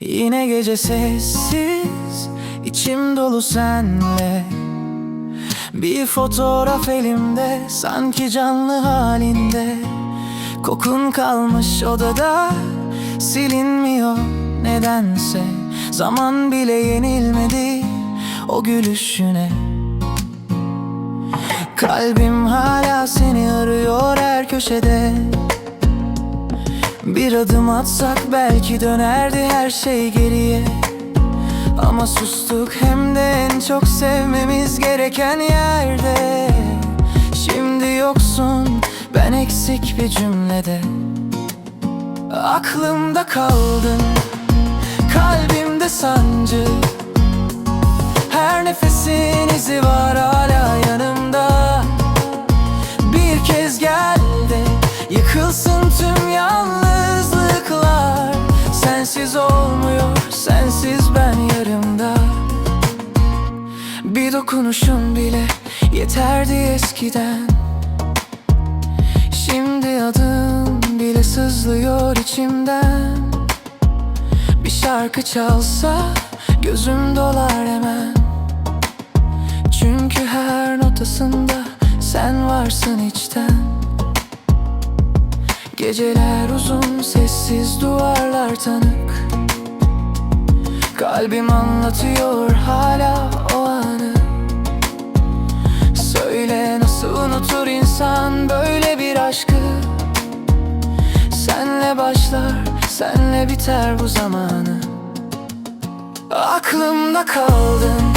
Yine gece sessiz içim dolu senle. Bir fotoğraf elimde Sanki canlı halinde. Kokun kalmış odada Silinmiyor nedense. Zaman bile yenilmedi O gülüşüne. Kalbim hala seni arıyor her köşede Bir adım atsak belki dönerdi her şey geriye. Ama sustuk hem de en çok sevmemiz gereken yerde. Şimdi yoksun ben eksik bir cümlede. Aklımda kaldın kalbimde sancı. Her nefesin izi var olmuyor Sensiz ben yarımda. Bir dokunuşun bile Yeterdi eskiden. Şimdi adım bile sızlıyor içimden. Bir şarkı çalsa Gözüm dolar hemen. Çünkü her notasında sen varsın içten. Geceler uzun sessiz duvarlar tanık Kalbim anlatıyor hala o anı. Söyle nasıl unutur insan böyle bir aşkı? Senle başlar senle biter bu zamanı. Aklımda kaldın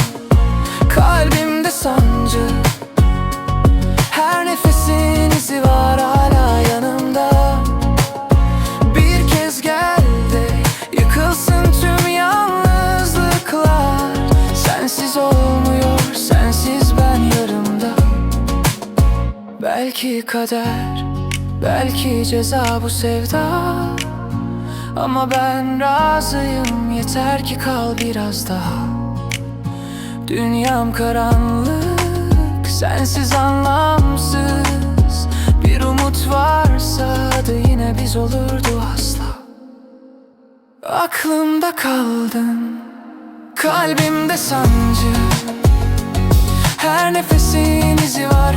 Belki kader Belki ceza bu sevda. Ama ben razıyım Yeter ki kal biraz daha. Dünyam karanlık, sensiz anlamsız. Bir umut varsa da yine biz olurdu asla. Aklımda kaldın, kalbimde sancı. Her nefesin izi var